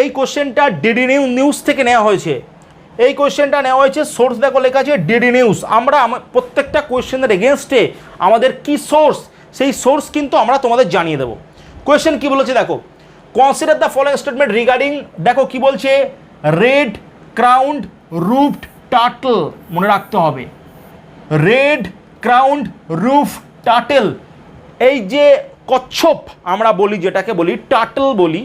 এই কোশ্চেনটা DD new news থেকে নেওয়া হয়েছে। এই কোশ্চেনটা নেওয়া হয়েছে সোর্স দেখো লেখা আছে ডিডি নিউজ আমরা প্রত্যেকটা কোশ্চেনের এগেনস্টে আমাদের কি সোর্স সেই সোর্স কিন্তু আমরা তোমাদের জানিয়ে দেবো। কোয়েশ্চেন কি বলেছে দেখো? Consider the following statement regarding দেখো কি বলছে? রেড ক্রাউন্ড রুফড টাটল মনে রাখতে হবে। রেড ক্রাউন্ড রুফ টাটেল এই যে কচ্ছপ আমরা বলি, যেটাকে বলি টাটল বলি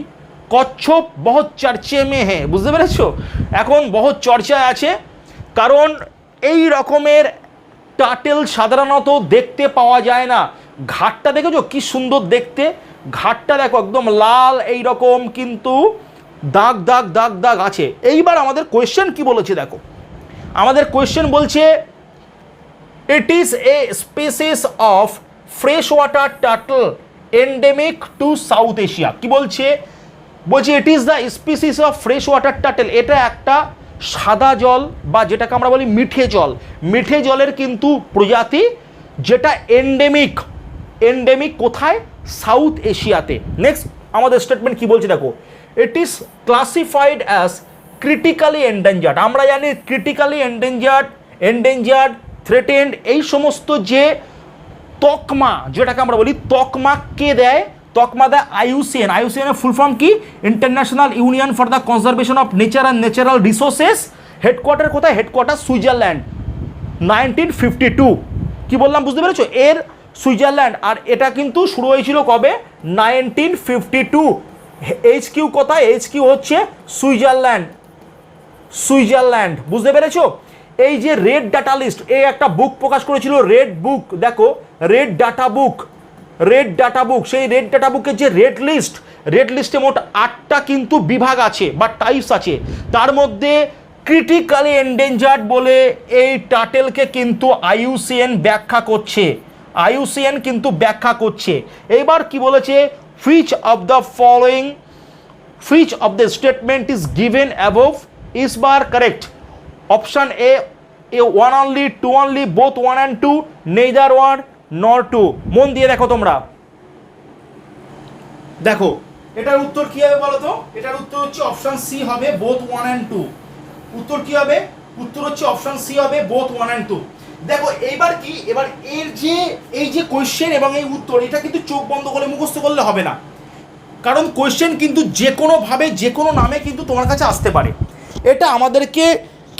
কচ্ছপ বহুত চর্চে মে হ্যাঁ বুঝতে পেরেছ? এখন বহুত চর্চায় আছে, কারণ এই রকমের টাটেল সাধারণত দেখতে পাওয়া যায় না। ঘাটটা দেখেছ? কি সুন্দর দেখতে। ঘাটটা দেখো, একদম লাল এই রকম কিন্তু দাগ দাগ দাগ দাগ আছে। এইবার আমাদের কোয়েশ্চেন কি বলেছে দেখো? আমাদের কোয়েশ্চেন বলছে, It a a of fresh water turtle endemic to South Asia কি বলছে? বলছে it is the species of fresh water turtle এটা একটা সাদা জল বা যেটাকে আমরা বলি মিঠে জল। মিঠে জলের কিন্তু প্রজাতি যেটা এন্ডেমিক এন্ডেমিক কোথায়? সাউথ এশিয়াতে নেক্সট আমাদের স্টেটমেন্ট কি বলছে দেখো। It is classified as critically endangered আমরা জানি ক্রিটিক্যালি এন্ডেঞ্জার্ড এন্ডেঞ্জার্ড থ্রেটেন্ড এই সমস্ত যে তকমা, যেটাকে আমরা বলি তকমা, কে দেয়? তকমা দেয় আইউসিএন আইউসিএন এর ফুল ফর্ম কি international union for the conservation of nature and natural resources headquarter কোথায়? Headquarter Switzerland nineteen fifty two কী বললাম, বুঝতে পেরেছ? এর সুইজারল্যান্ড আর এটা কিন্তু শুরু হয়েছিল কবে? Nineteen fifty two H Q কোথায়? এইচ কিউ হচ্ছে সুইজারল্যান্ড সুইজারল্যান্ড বুঝতে পেরেছ? এই যে রেড ডাটা লিস্ট এই একটা বুক প্রকাশ করেছিল রেড বুক দেখো red data book red data book সেই রেড ডাটা বুকের যে রেড লিস্ট রেড লিস্টে মোট আটটা কিন্তু বিভাগ আছে বা টাইপস আছে। তার মধ্যে ক্রিটিক্যালি এন্ডেঞ্জার্ড বলে এই টাটেলকে কিন্তু আইইউসিএন ব্যাখ্যা করছে। আইইউসিএন কিন্তু ব্যাখ্যা করছে। এইবার কি বলেছে? Which of the following which of the statement is given above is bar correct option A a one only, two only, both one and two, neither one. Nor two. মন দিয়ে দেখো তোমরা। দেখো, এটার উত্তর কি হবে বলো তো? এটার উত্তর হচ্ছে অপশন সি হবে বোথ ওয়ান অ্যান্ড টু উত্তর কি হবে? উত্তর হচ্ছে অপশন সি হবে বোথ ওয়ান অ্যান্ড টু দেখো, এইবার কি? এবার এর যে, এই যে কোয়েশ্চেন এবং এই উত্তর, এটা কিন্তু চোখ বন্ধ করে মুখস্থ করলে হবে না। কারণ কোয়েশ্চেন কিন্তু যে কোনোভাবে যে কোনো নামে কিন্তু তোমার কাছে আসতে পারে। এটা আমাদেরকে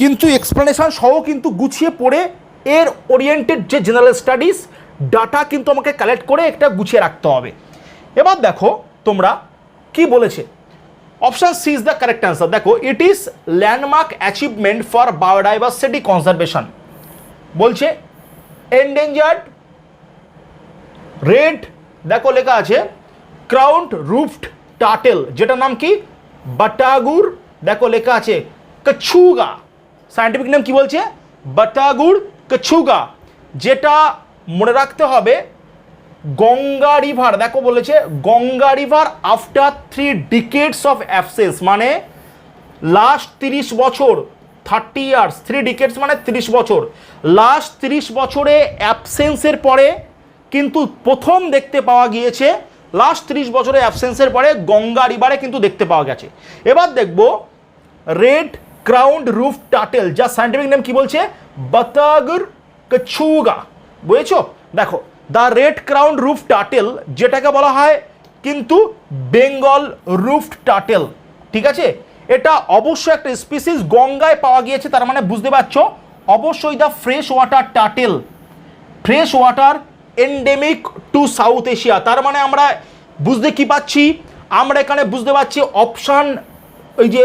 কিন্তু এক্সপ্লেনেশন সহ কিন্তু গুছিয়ে পড়ে এর ওরিয়েন্টেড যে জেনারেল স্টাডিজ ডাটা কিন্তু আমাকে কালেক্ট করে একটা গুছিয়ে রাখতে হবে। এবার দেখো তোমরা কি বলেছে? Option C is the correct answer দেখো it is landmark achievement for biodiversity conservation বলছে এন্ডেঞ্জার্ড রেড দেখো লেখা আছে ক্রাউন্ড রুফড টাটেল যেটার নাম কি? বাটাগুর দেখো লেখা আছে কছুগা সায়েন্টিফিক নেম কি বলছে? বাটাগুর কছুগা যেটা মনে রাখতে হবে, গঙ্গা রিভার দেখো বলেছে, Ganga river after three decades of absence মানে লাস্ট তিরিশ বছর থার্টি ইয়ার্স থ্রি ডিকেটস মানে তিরিশ বছর। লাস্ট তিরিশ বছরে অ্যাবসেন্সের পরে কিন্তু প্রথম দেখতে পাওয়া গিয়েছে লাস্ট তিরিশ বছরে অ্যাবসেন্সের পরে গঙ্গা রিভারে কিন্তু দেখতে পাওয়া গেছে। এবার দেখব রেড ক্রাউন্ড রুফ টাটেল যা সায়েন্টিফিক নেম কি বলছে? বাতাগর কছুগা বুঝেছ? দেখো the red crowned roof turtle যেটাকে বলা হয় কিন্তু বেঙ্গল রুফড টাটেল ঠিক আছে? এটা অবশ্যই একটা স্পিসিস গঙ্গায় পাওয়া গিয়েছে, তার মানে বুঝতে পারছ? অবশ্যই the fresh water turtle fresh water endemic to South Asia তার মানে আমরা বুঝতে কি পাচ্ছি? আমরা এখানে বুঝতে পারছি অপশান ওই যে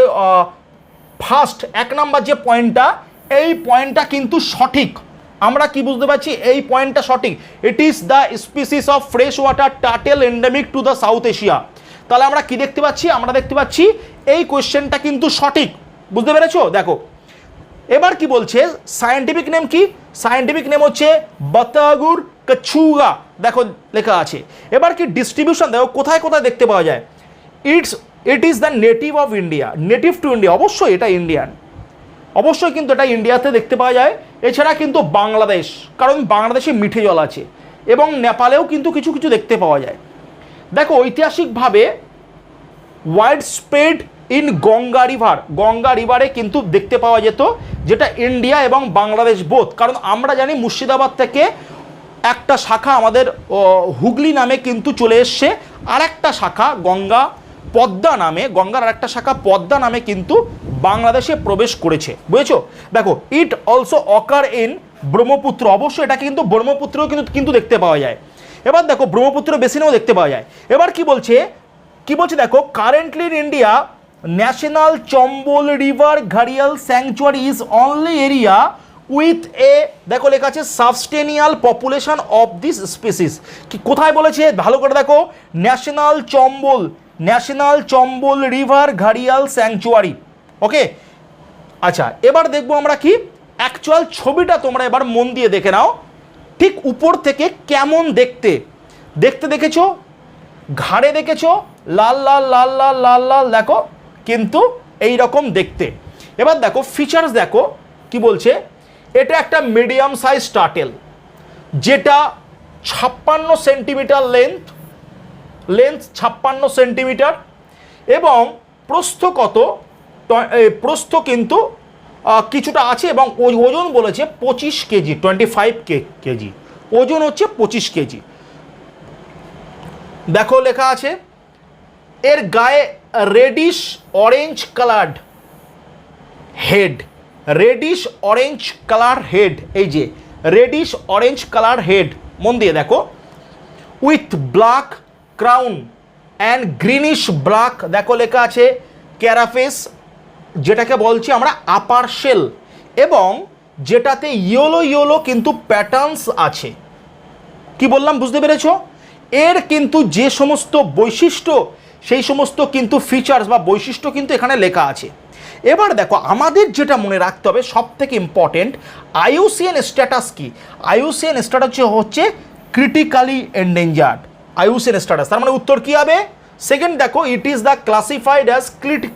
ফার্স্ট এক নাম্বার যে পয়েন্টটা এই পয়েন্টটা কিন্তু সঠিক। আমরা কি বুঝতে পারছি? এই পয়েন্টটা সঠিক। It is the species of fresh water turtle endemic to the South Asia তাহলে আমরা কি দেখতে পাচ্ছি? আমরা দেখতে পাচ্ছি এই কোয়েশ্চেনটা কিন্তু সঠিক। বুঝতে পেরেছ? দেখো। এবার কি বলছে? সায়েন্টিফিক নেম কি? সায়েন্টিফিক নেম হচ্ছে বাতাগুর কছুগা দেখো, লেখা আছে। এবার কি ডিস্ট্রিবিউশন দেখো, কোথায় কোথায় দেখতে পাওয়া যায়? It's it is the native of India native to India অবশ্যই এটা ইন্ডিয়ান অবশ্যই কিন্তু এটা ইন্ডিয়াতে দেখতে পাওয়া যায়। এছাড়া কিন্তু বাংলাদেশ, কারণ বাংলাদেশে মিঠে জল আছে এবং নেপালেও কিন্তু কিছু কিছু দেখতে পাওয়া যায়। দেখো, ঐতিহাসিকভাবে wide spread in Ganga river, Ganga রিভারে কিন্তু দেখতে পাওয়া যেত যেটা ইন্ডিয়া এবং বাংলাদেশ বোধ। কারণ আমরা জানি মুর্শিদাবাদ থেকে একটা শাখা আমাদের হুগলি নামে কিন্তু চলে এসছে। আর একটা শাখা গঙ্গা পদ্মা নামে, গঙ্গার আরেকটা শাখা পদ্মা নামে কিন্তু বাংলাদেশে প্রবেশ করেছে, বুঝেছ? দেখো it also occur in Brahmaputra. অবশ্যই এটাকে কিন্তু ব্রহ্মপুত্রেও কিন্তু কিন্তু দেখতে পাওয়া যায়। এবার দেখো, ব্রহ্মপুত্র বেসিনেও দেখতে পাওয়া যায়। এবার কি বলছে? কি বলছে দেখো currently in India national Chambal river ঘাড়িয়াল sanctuary is only area with a দেখো লেখা আছে substantial population of this species কি কোথায় বলেছে? ভালো করে দেখো। National Chambal national Chambal river ঘাড়িয়াল sanctuary okay আচ্ছা এবার দেখব আমরা কি? অ্যাকচুয়াল ছবিটা তোমরা এবার মন দিয়ে দেখে নাও। ঠিক উপর থেকে কেমন দেখতে? দেখতে দেখেছ? ঘাড়ে দেখেছ? লাল লাল লাল লাল লাল লাল, দেখো। কিন্তু এই রকম দেখতে। এবার দেখো ফিচার্স দেখো। কি বলছে? এটা একটা মিডিয়াম সাইজ টাটেল যেটা ছাপ্পান্ন সেন্টিমিটার লেন্থ লেন্থ ছাপ্পান্ন সেন্টিমিটার এবং প্রস্থ কত? প্রস্থ কিন্তু কিছুটা আছে এবং ওজন বলেছে পঁচিশ কেজি, টোয়েন্টি ফাইভ কেজি। ওজন হচ্ছে পঁচিশ কেজি। দেখো লেখা আছে, এর গায়ে reddish orange coloured head. Reddish orange colour head, এই যে, রেডিশ অরেঞ্জ কালার হেড, মন দিয়ে দেখো। With black crown and greenish black, দেখো লেখা আছে, ক্যারাফেস যেটাকে বলছি আমরা আপার শেল এবং যেটাতে ইয়োলো ইয়োলো কিন্তু প্যাটার্নস আছে। কি বললাম বুঝতে পেরেছ? এর কিন্তু যে সমস্ত বৈশিষ্ট্য, সেই সমস্ত কিন্তু ফিচার্স বা বৈশিষ্ট্য কিন্তু এখানে লেখা আছে। এবার দেখো, আমাদের যেটা মনে রাখতে হবে সব থেকে ইম্পর্টেন্ট আইউসিএন স্ট্যাটাস কি? আইউসিএন স্ট্যাটাস হচ্ছে ক্রিটিক্যালি এন্ডেঞ্জার্ড আইউসিএন স্ট্যাটাস তার মানে উত্তর কি হবে? সেকেন্ড দেখো it is the classified as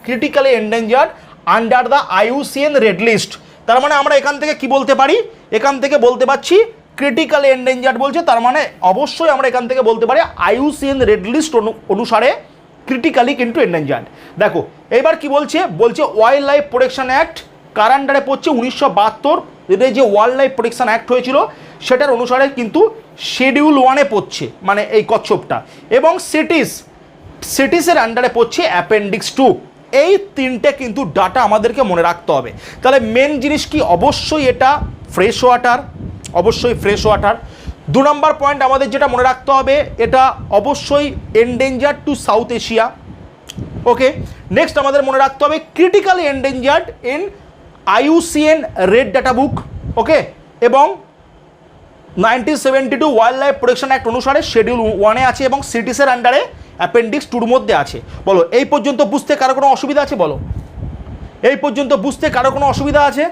critically endangered under the IUCN red list তার মানে আমরা এখান থেকে কি বলতে পারি? এখান থেকে বলতে পারছি ক্রিটিক্যাল এন্ডেঞ্জার্ড বলছে, তার মানে অবশ্যই আমরা এখান থেকে বলতে পারি আইউসিএন রেড লিস্ট অনুসারে ক্রিটিক্যালি কিন্তু এন্ডেঞ্জার্ড দেখো, এবার কি বলছে? বলছে ওয়াইল্ড লাইফ প্রোটেকশন অ্যাক্ট কার আন্ডারে পড়ছে উনিশশো বাহাত্তর এদের যে ওয়াইল্ড লাইফ প্রোটেকশন অ্যাক্ট হয়েছিল, সেটার অনুসারে কিন্তু শিডিউল ওয়ানে পড়ছে মানে এই কচ্ছপটা। এবং সিটিস সিটিসের আন্ডারে পড়ছে অ্যাপেন্ডিক্স টু এই তিনটে কিন্তু ডাটা আমাদেরকে মনে রাখতে হবে। তাহলে মেন জিনিস কি? অবশ্যই এটা ফ্রেশ ওয়াটার অবশ্যই ফ্রেশ ওয়াটার দু নম্বর পয়েন্ট আমাদের যেটা মনে রাখতে হবে, এটা অবশ্যই endanger to South Asia okay next আমাদের মনে রাখতে হবে critically endangered in IUCN red data book okay এবং nineteen seventy two wild life protection act অনুসারে শিডিউল ওয়ানে আছে এবং সিটিসের আন্ডারে অ্যাপেন্ডিক্স টুর মধ্যে আছে। বলো, এই পর্যন্ত বুঝতে কারও কোনো অসুবিধা আছে? বলো। এই পর্যন্ত বুঝতে কারও কোনো অসুবিধা আছে?